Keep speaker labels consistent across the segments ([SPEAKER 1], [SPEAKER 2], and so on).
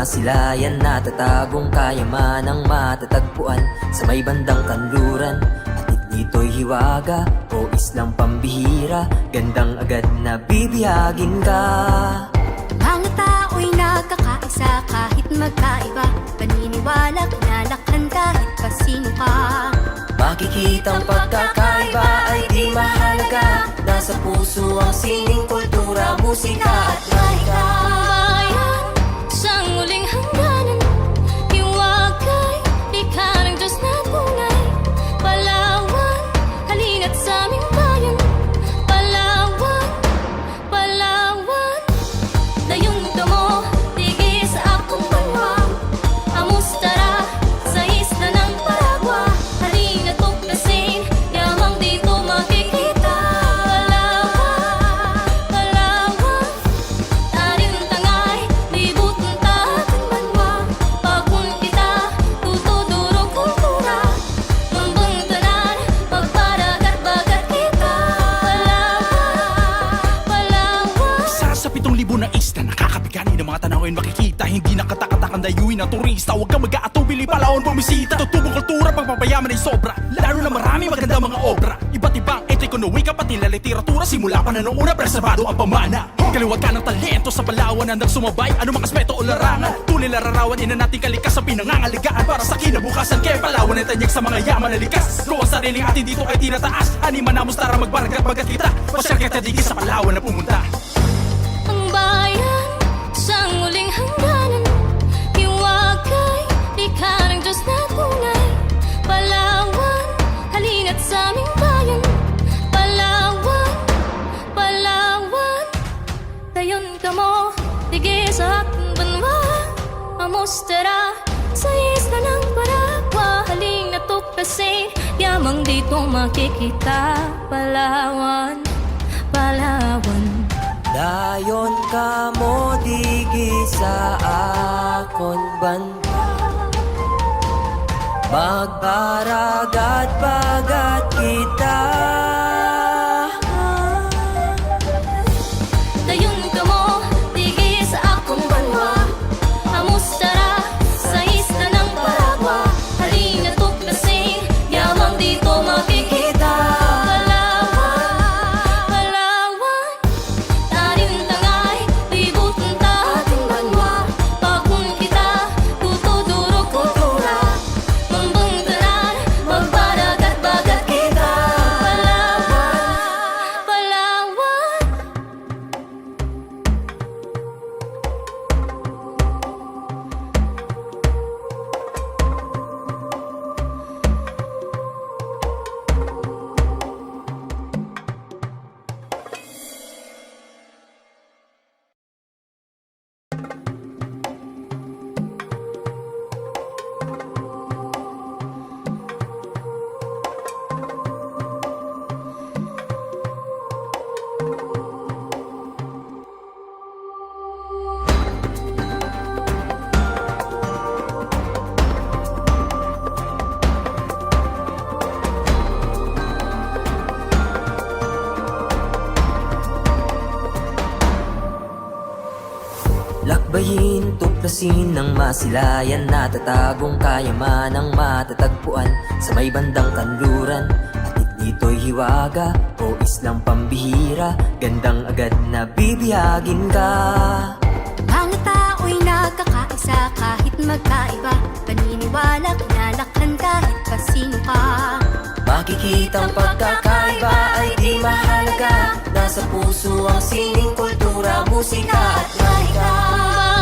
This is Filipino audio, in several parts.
[SPEAKER 1] Ng masilayan Natatagong kayamanang matatagpuan Sa may bandang kanluran. At dito'y hiwaga o islang pambihira Gandang agad na bibiyagin ka.
[SPEAKER 2] Mga tao'y nagkakaisa kahit magkaiba Paniniwala, kinalakhan kahit kasino ka.
[SPEAKER 1] Makikitang pagkakaiba ay di mahalaga. Nasa puso ang sining kultura, musika at mahika
[SPEAKER 3] mga tanawin makikita Hindi nakatakatakang dayuin ng turista. Huwag kang mag-aatubili palaon bumisita. Tutubong kultura pagpapayaman ay sobra. Lalo na marami maganda mga obra. Iba't ibang etiko na wika pati na literatura. Simula pa na noong preservado ang pamana. Kaliwag ka ng talento sa Palawan na nagsumabay Ano mang aspeto o larangan? Tunay lararawan ina nating kalikas sa pinangangaligaan. Para sa kinabukasan kaya Palawan ay tanyag sa mga yaman na likas. Ang sariling atin dito ay tinataas. Anima na mustara magbaragat bagat kita Pasyal kita digis sa Palawan na pumunta
[SPEAKER 2] Tuklasin, yamang dito makikita. Palawan, Palawan.
[SPEAKER 1] Dayon ka mo digi sa akon banda Magbaragat bagat kita
[SPEAKER 2] tuklasin ng
[SPEAKER 1] masilayan Natatagong kayamanang matatagpuan Sa may bandang kanluran. At dito'y hiwaga o islang pambihira Gandang agad na bibiyagin ka.
[SPEAKER 2] Mga tao'y nagkakaisa kahit magkaiba Paniniwala, kinalakhan kahit kasino ka.
[SPEAKER 1] Makikitang pagkakaiba ay di mahalaga. Nasa puso ang sining kultura, musika at mahika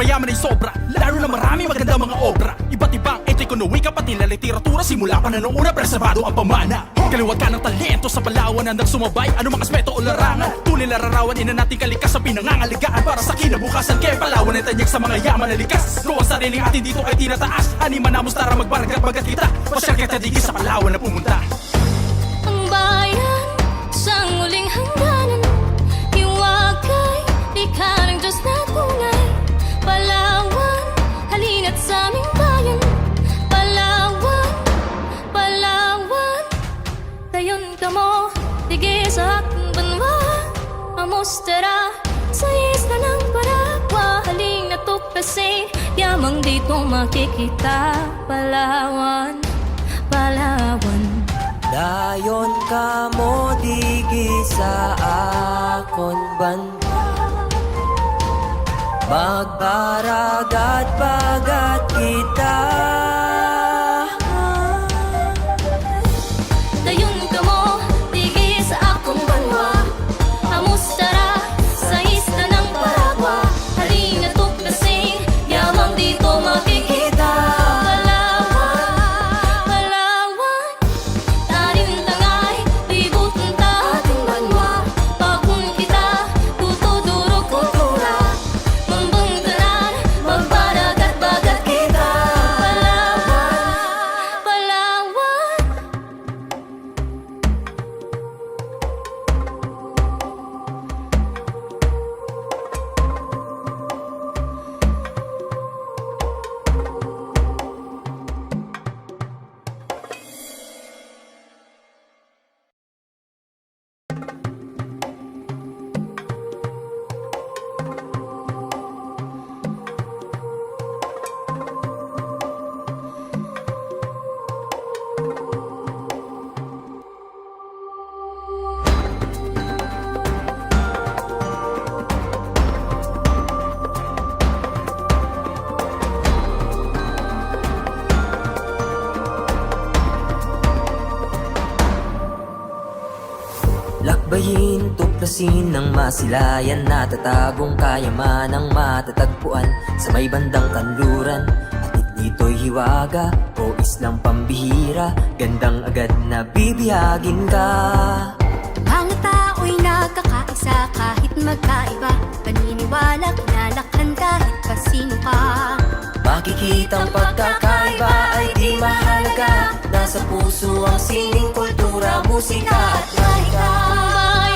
[SPEAKER 3] pagpapayaman ay sobra. Lalo na marami maganda mga obra. Iba't ibang etiko na wika na literatura. Simula pa na noong una preservado ang pamana. Kaliwag ka ng talento sa Palawan Handang sumabay ano mang aspeto o larangan? Tunay lararawan ina natin kalikas sa pinangangaligaan. Para sa kinabukasan kaya Palawan ay tanyag sa mga yaman na likas. Kung ang sariling atin dito ay tinataas. Anima na mustara magbaragat bagat kita Pasyal kita digis sa Palawan na pumunta.
[SPEAKER 1] Ang bayan sa muling hangganan Hiwagay, likha ng Diyos na tunay Palawan, halina't sa aming bayan. Palawan, Palawan. Dayon ka mo, tige banwa. Amustara, sa isla ng Paragua. Haling na tuklasin, yamang dito makikita. Palawan, Palawan.
[SPEAKER 2] Dayon ka mo digi sa akon banda Magbaragat bagat kita Lakbayin, tuklasin ng masilayan. Natatagong kayamanang matatagpuan Sa may bandang kanluran. At dito'y hiwaga o islang pambihira. Gandang agad na bibiyagin ka.
[SPEAKER 4] Mga tao'y nagkakaisa kahit magkaiba. Paniniwala, kinalakhan kahit pa sino ka
[SPEAKER 2] Makikitang di Nasa puso ang sining kultura, musika at mahika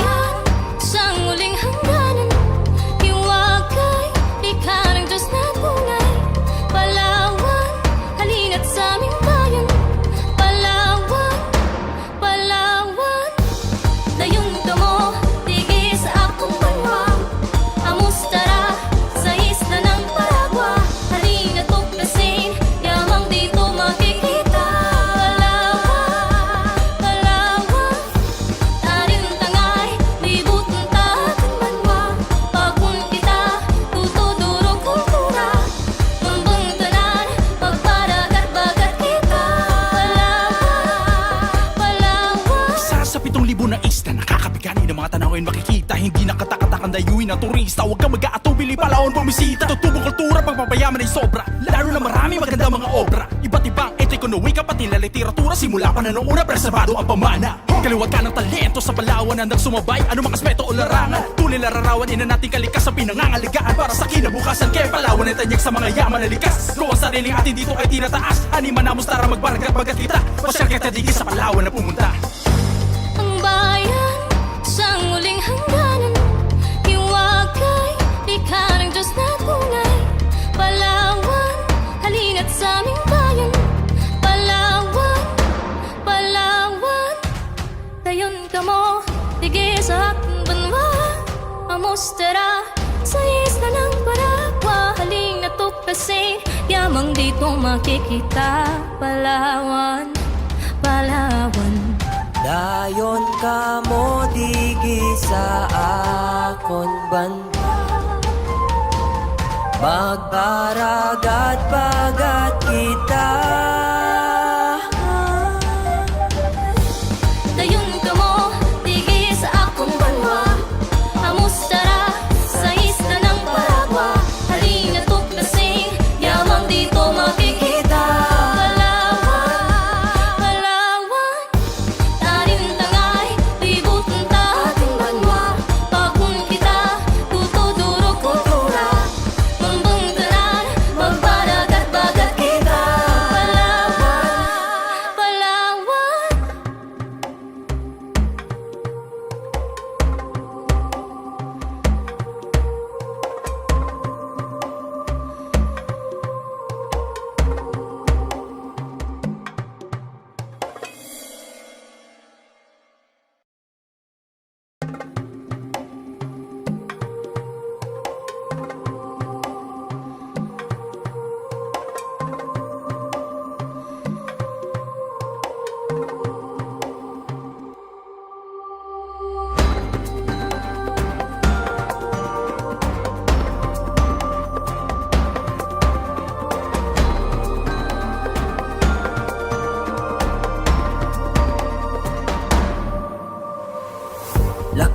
[SPEAKER 3] turista Huwag kang mag-aatubili palaon bumisita Tutubong kultura pagpapayaman ay sobra. Lalo na marami maganda mga obra. Iba't ibang etiko na wika pati na literatura Simula pa na noong una preservado ang pamana. Kaliwag ka ng talento sa Palawan Handang sumabay ano mang aspeto o larangan. Tunay lararawan ina natin kalikas sa pinangangaligaan. Para sa kinabukasan kaya Palawan ay tanyag sa mga yaman na likas. Kung ang sariling atin dito ay tinataas Anima na mustara magbaragat bagat kita Pasyal kita digis sa Palawan na pumunta.
[SPEAKER 1] Ang bayan sa muling hangganan Hiwagay, likha ng Diyos Palawan, halina't sa aming bayan. Palawan, Palawan Dayon ka mo, banwa. Amustara, sa isla ng Paragua Haling na tuklasin, yamang dito makikita. Palawan, Palawan.
[SPEAKER 2] Dayon ka mo digi sa akon banda Magbaragat bagat kita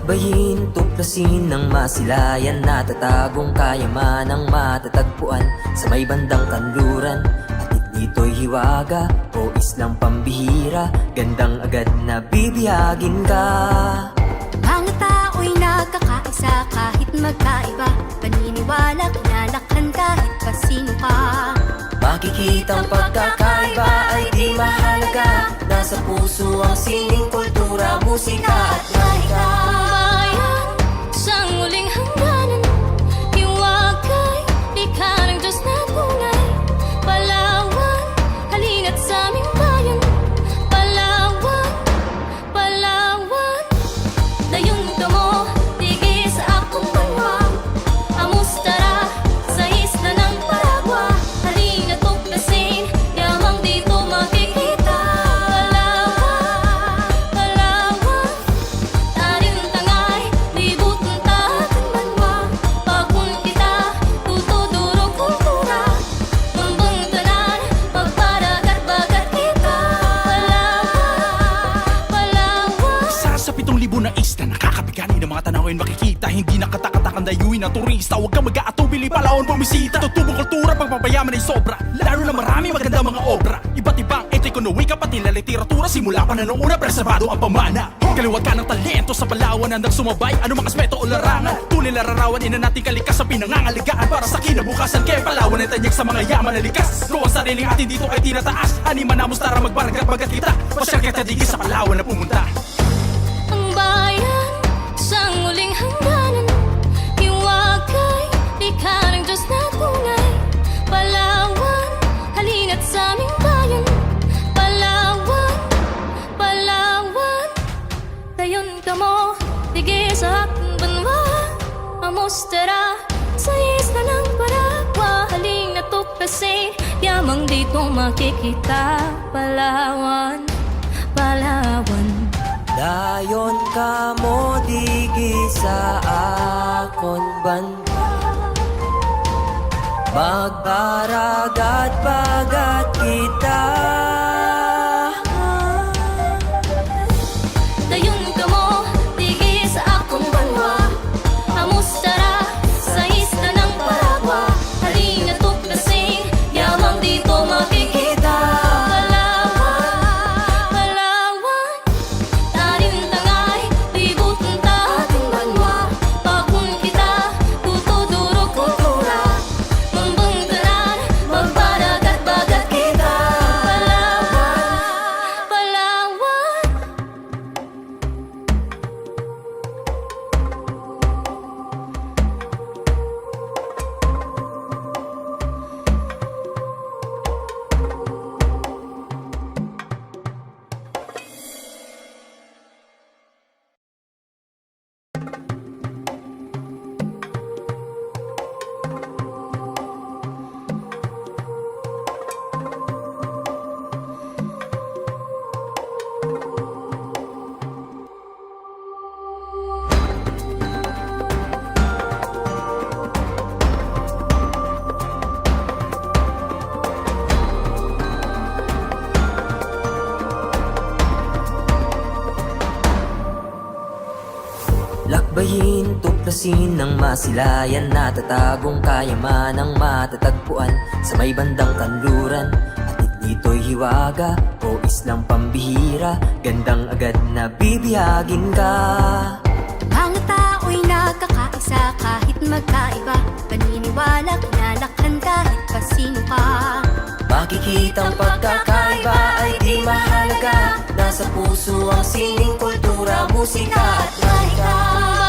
[SPEAKER 1] Lakbayin, tuklasin ng masilayan. Natatagong kayamanang matatagpuan Sa may bandang kanluran. At dito'y hiwaga o islang pambihira. Gandang agad na bibiyagin ka.
[SPEAKER 4] Mga tao'y nagkakaisa kahit magkaiba. Paniniwala, kinalakhan kahit pasino ka
[SPEAKER 1] Makikitang pagkakaiba ay di mahalaga. Nasa puso ang sining kultura, musika at mahika
[SPEAKER 3] tanawin makikita Hindi nakatakatakang dayuin ng turista. Huwag kang mag-aatubili palaon bumisita Tutubong kultura pagpapayaman ay sobra. Lalo na marami maganda mga obra. Iba't ibang ekonomiya pati na literatura. Simula pa na noong una preservado ang pamana. Kaliwag ka ng talento sa Palawan Handang sumabay anumang aspeto o larangan Tunay lararawan ina nating kalikas sa pinangangaligaan. Para sa kinabukasan kaya Palawan ay tanyag sa mga yaman na likas. Kung ang sariling atin dito ay tinataas. Anima na mustara magbaragat-bagat kita Pasyal kita sa Palawan na pumunta
[SPEAKER 2] hangganan Hiwagay, likha ng Diyos na tunay Palawan, halina't sa aming bayan Palawan, Palawan Dayon ka mo, sa banwa Amustara, sa isla ng Paragua Halina tuklasin, yamang dito makikita Palawan, Palawan
[SPEAKER 1] Dayon ka mo digi sa akon banda Magbaragat bagat kita masilayan Natatagong kayamanang matatagpuan Sa may bandang kanluran. At dito'y hiwaga o islang pambihira Gandang agad na bibiyagin ka.
[SPEAKER 4] Mga tao'y nagkakaisa kahit magkaiba Paniniwala, kinalakhan kahit pasino ka.
[SPEAKER 1] Makikitang pagkakaiba ay di mahalaga. Nasa puso ang sining kultura, musika at mahika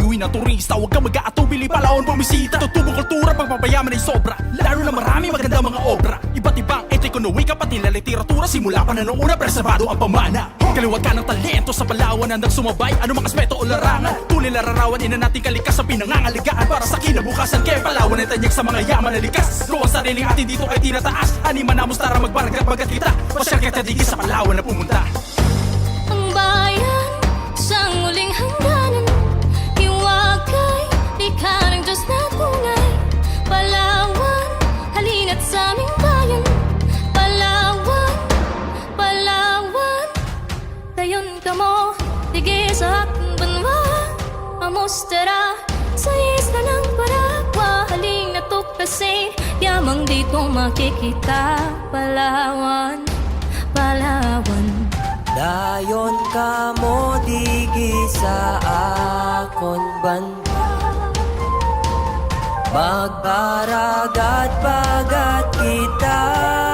[SPEAKER 3] nakatakatakang dayuin ng turista. Huwag kang mag-aatubili palaon bumisita. Tutubong kultura pagpapayaman ay sobra. Lalo na marami maganda mga obra. Iba't ibang etiko na wika pati na literatura Simula pa na noong una preservado ang pamana. Kaliwag ka ng talento sa Palawan na nagsumabay Ano mang aspeto o larangan? Tunay lararawan ina nating kalikas sa pinangangaligaan. Para sa kinabukasan kaya Palawan ay tanyag sa mga yaman na likas. Ang sariling atin dito ay tinataas. Anima na mustara magbarag at bagat kita. Pasyal kita digis sa Palawan na pumunta.
[SPEAKER 1] Ang bayan sa muling hangganan Likha ng Diyos na tunay. Palawan, halina't sa aming bayan. Palawan, Palawan. Dayon ka mo, aking banwa. Amostara sa isla ng Paragua. Halina to kasi yamang dito makikita. Palawan, Palawan.
[SPEAKER 2] Dayon ka mo digi sa akon banda Magparagat pagat kita.